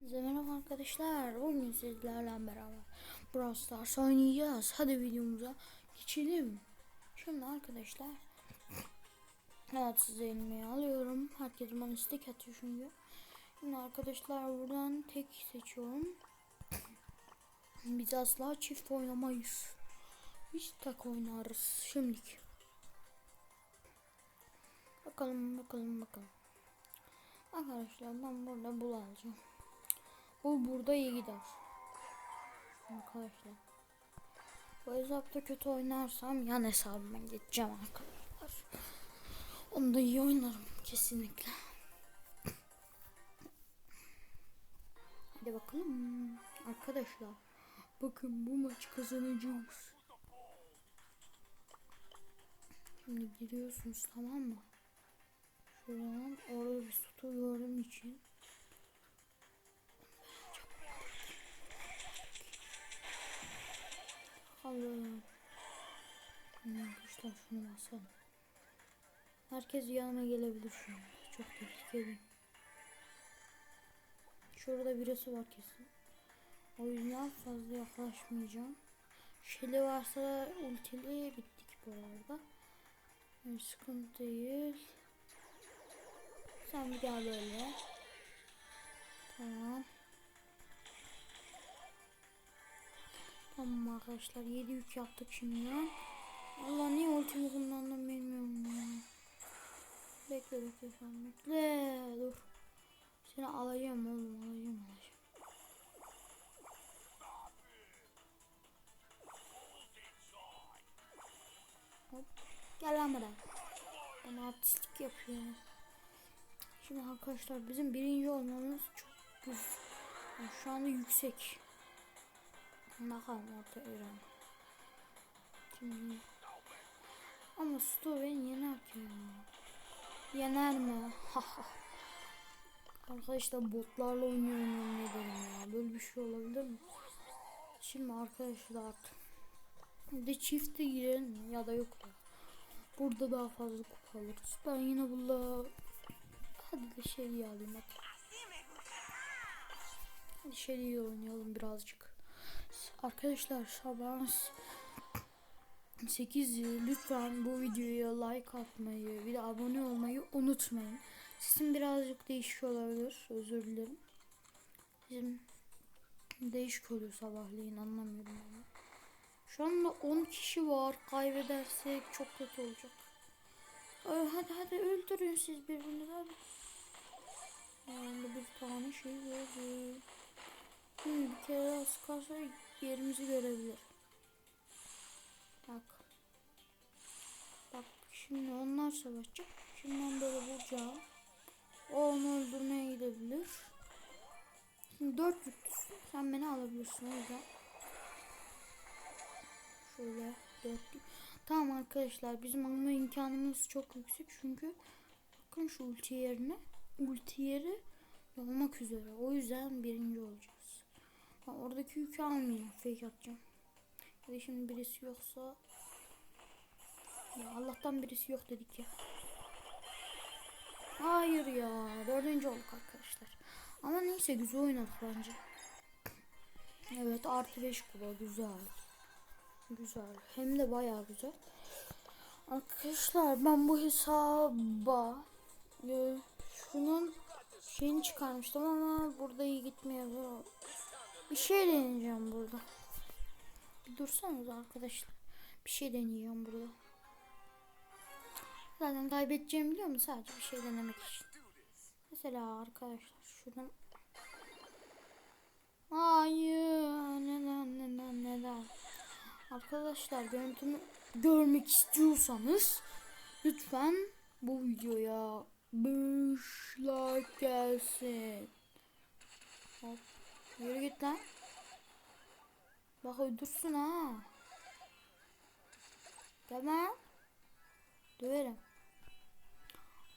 Merhaba arkadaşlar. Bugün sizlerle beraber Brawl Stars oynayacağız. Hadi videomuza geçelim. Şimdi arkadaşlar Evet size elime alıyorum. Herkes bana istek atıyor çünkü. Şimdi arkadaşlar buradan tek seçiyorum. Biz asla çift oynamayız. Biz tek oynarız. Şimdilik. Bakalım bakalım bakalım. Arkadaşlar ben burada bul alacağım. Bu burada iyi gider. Arkadaşlar. Bu hesapta kötü oynarsam yan hesabıma geçeceğim arkadaşlar. Onu da iyi oynarım kesinlikle. Hadi bakalım. Arkadaşlar. Bakın bu maç kazanacağız. Şimdi giriyorsunuz tamam mı? Şuradan orada bir sütü gördüğüm için Şunu basalım. Herkes yanıma gelebilir şu an. Çok tehlikeli. Şurada birisi var kesin. O yüzden fazla yaklaşmayacağım. Şeli varsa ultili bittik bu arada. Yani sıkıntı değil. Sen bir gel böyle. Tamam. Tamam arkadaşlar 7 yük yaptık şimdi. Ultimi kullandım bilmiyorum ya. Bekle bekle sen bekle dur. Seni alacağım oğlum alacağım alacağım. Gel lan buraya. Bana artistlik yapıyor. Şimdi arkadaşlar bizim birinci olmamız çok güzel. Yani şu anda yüksek. Bakalım orta öğren. Şimdi ama Sto beni yener ki. Yener mi? arkadaşlar botlarla oynuyorum yemin ederim ya. Böyle bir şey olabilir mi? Şimdi arkadaşlar bir de çifte girelim ya da yok ya. Burada daha fazla kupa alırız. Ben yine burada hadi de şey alayım hadi. Hadi şey oynayalım birazcık. Arkadaşlar sabah 8 lütfen bu videoya like atmayı bir de abone olmayı unutmayın. Sesim birazcık değişik olabilir. Özür dilerim. Bizim değişik oluyor sabahleyin anlamıyorum yani. Şu anda 10 kişi var. Kaybedersek çok kötü olacak. Ee, hadi hadi öldürün siz birbirinizi hadi. Yani bir tane şey. Hmm, bir kere daha sıkarsa yerimizi görebilir. Şimdi onlar savaşacak. Şimdi ben böyle vuracağım. O onu öldürmeye gidebilir. Şimdi dört yüklüsün. Sen beni alabilirsin o yüzden. Şöyle dört yük. Tamam arkadaşlar bizim alma imkanımız çok yüksek çünkü bakın şu ulti yerine ulti yeri olmak üzere. O yüzden birinci olacağız. Ha, oradaki yükü almayayım. Fake atacağım. Ya şimdi birisi yoksa ya Allah'tan birisi yok dedik ya. Hayır ya. Dördüncü olduk arkadaşlar. Ama neyse güzel oynadık bence. Evet artı 5 kuba güzel. Güzel. Hem de bayağı güzel. Arkadaşlar ben bu hesaba e, şunun şeyini çıkarmıştım ama burada iyi gitmiyor. Bir şey deneyeceğim burada. Bir dursanız arkadaşlar. Bir şey deneyeceğim burada. Zaten kaybedeceğimi biliyor musun? Sadece bir şey denemek için. Mesela arkadaşlar şuradan Hayır. Neden neden neden? Arkadaşlar görüntümü görmek istiyorsanız lütfen bu videoya 5 like gelsin. Hop. Yürü git lan. Bak öldürsün ha. Tamam. Döverim.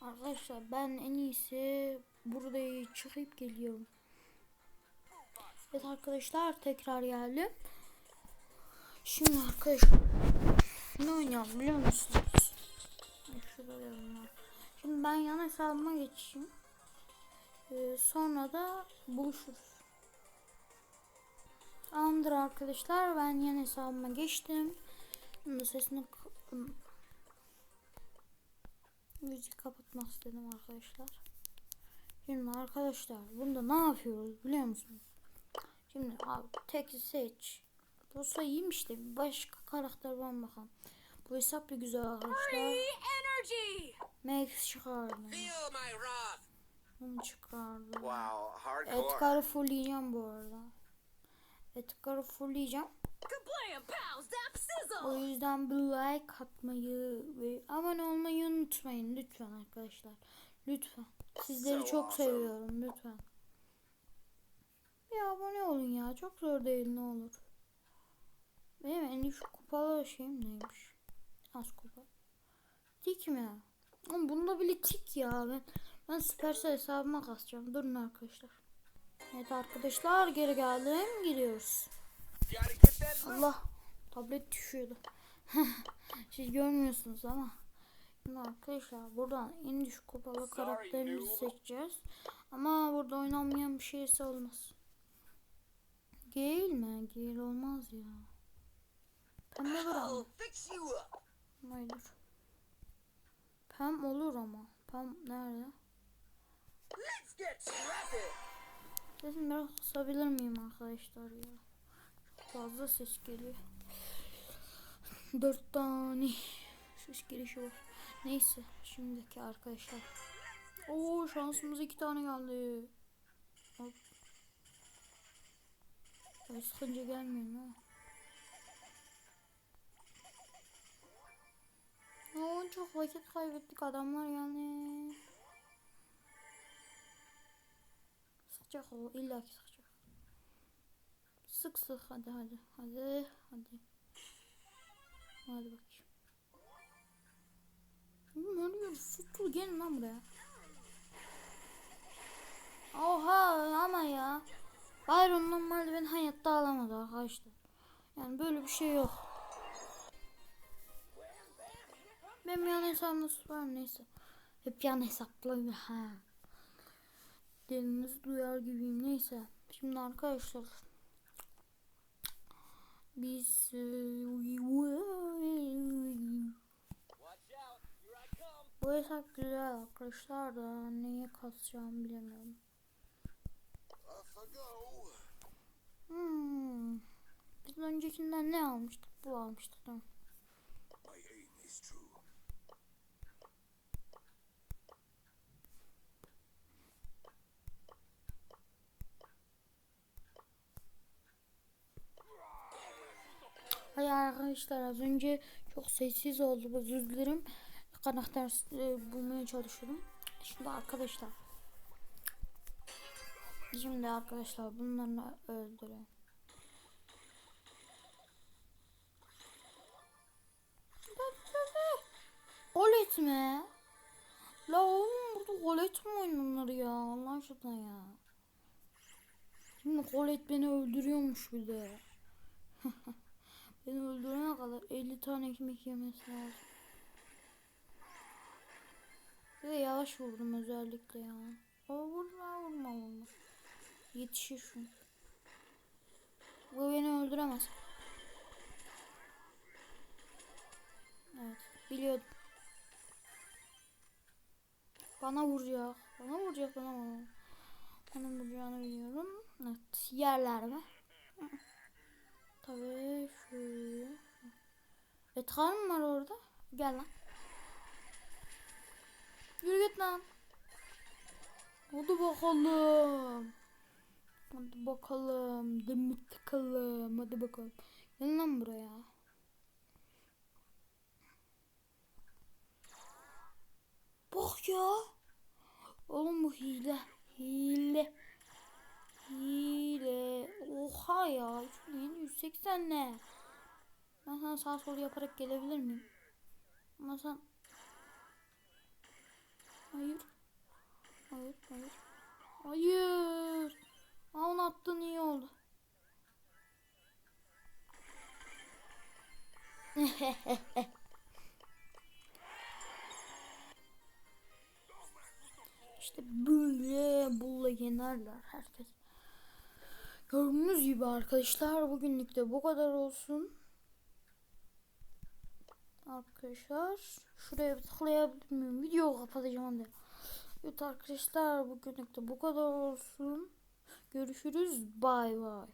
Arkadaşlar ben en iyisi burada çıkıp geliyorum. Evet arkadaşlar tekrar geldim. Şimdi arkadaşlar ne oynayalım biliyor musunuz? Şimdi ben yan hesabıma geçeyim. Ee, sonra da buluşuruz. Tamamdır arkadaşlar. Ben yeni hesabıma geçtim. Sesini müzik kapatmak istedim arkadaşlar. Şimdi arkadaşlar bunda ne yapıyoruz biliyor musunuz? Şimdi abi tek seç. Bu de bir başka karakter var bakalım. Bu hesap bir güzel arkadaşlar. Max çıkardım. Bunu çıkardım. Wow, hardcore. Edgar'ı fullleyeceğim bu arada. Edgar'ı fullleyeceğim. O yüzden bir like atmayı ve abone olmayı unutmayın lütfen arkadaşlar. Lütfen. Sizleri çok seviyorum lütfen. Bir abone olun ya. Çok zor değil ne olur. Benim en düşük kupalı şeyim neymiş? Az kupa. Tik mi? Ama bunda bile tik ya. Ben, ben Supercell hesabıma kasacağım. Durun arkadaşlar. Evet arkadaşlar geri geldim. Gidiyoruz. Allah tablet düşüyordu. Siz görmüyorsunuz ama. Şimdi arkadaşlar buradan en düşük kupalı karakterimizi seçeceğiz. Ama burada oynanmayan bir şeyse olmaz. Gale mi? Gale olmaz ya. Pembe var ama. Hayır. Pem olur ama. Pem nerede? Sesimi biraz kısabilir miyim arkadaşlar ya? Çok fazla ses geliyor. Dört tane ses girişi var. Neyse şimdiki arkadaşlar. Oo şansımız iki tane geldi. Hop. Ay, sıkınca gelmiyor ha. Oo, çok vakit kaybettik adamlar yani. Sıkacak o illa ki sıkacak. Sık sık hadi hadi hadi. Hadi Sütü gelin lan buraya. Oha ama ya. Byron normalde ben hayatta alamadı arkadaşlar. Yani böyle bir şey yok. Benim yan hesabımda var neyse. Hep yan hesaplı ha. Dilinizi duyar gibiyim neyse. Şimdi arkadaşlar. Biz bu hesap güzel arkadaşlar da neye kasacağımı bilemiyorum. Hmm. Biz öncekinden ne almıştık? Bu almıştık. Hayır arkadaşlar az önce çok sessiz oldu özür dilerim. Karakter e, bulmaya çalışıyorum. Şimdi arkadaşlar. Şimdi arkadaşlar bunları öldürün. Golet mi? La oğlum burada golet mi oynanır ya? Allah aşkına ya. Şimdi golet beni öldürüyormuş bir de. Beni öldürene kadar 50 tane ekmek yemesi lazım. Ve yavaş vurdum özellikle ya. O vurma vurma vurma. Yetişir şu. Bu beni öldüremez. Evet biliyordum. Bana vuracak. Bana vuracak bana vuracak. Bana vuracağını biliyorum. Evet yerler mi? Tabii şöyle. Edgar mı var orada? Gel lan. Yürü git lan. Hadi bakalım. Hadi bakalım. Demit bakalım. Hadi bakalım. Gel lan buraya. Bak ya. Oğlum bu hile. Hile. Hile. Oha ya. 180 ne? Ben sana sağ sol yaparak gelebilir miyim? Ama sen... Hayır. Hayır, hayır. Aa, onu attın iyi oldu. İşte böyle bulla yenerler herkes. Gördüğünüz gibi arkadaşlar bugünlük de bu kadar olsun. Arkadaşlar şuraya tıklayabilir miyim? Videoyu kapatacağım de. Evet arkadaşlar bugünlük de bu kadar olsun. Görüşürüz. Bay bay.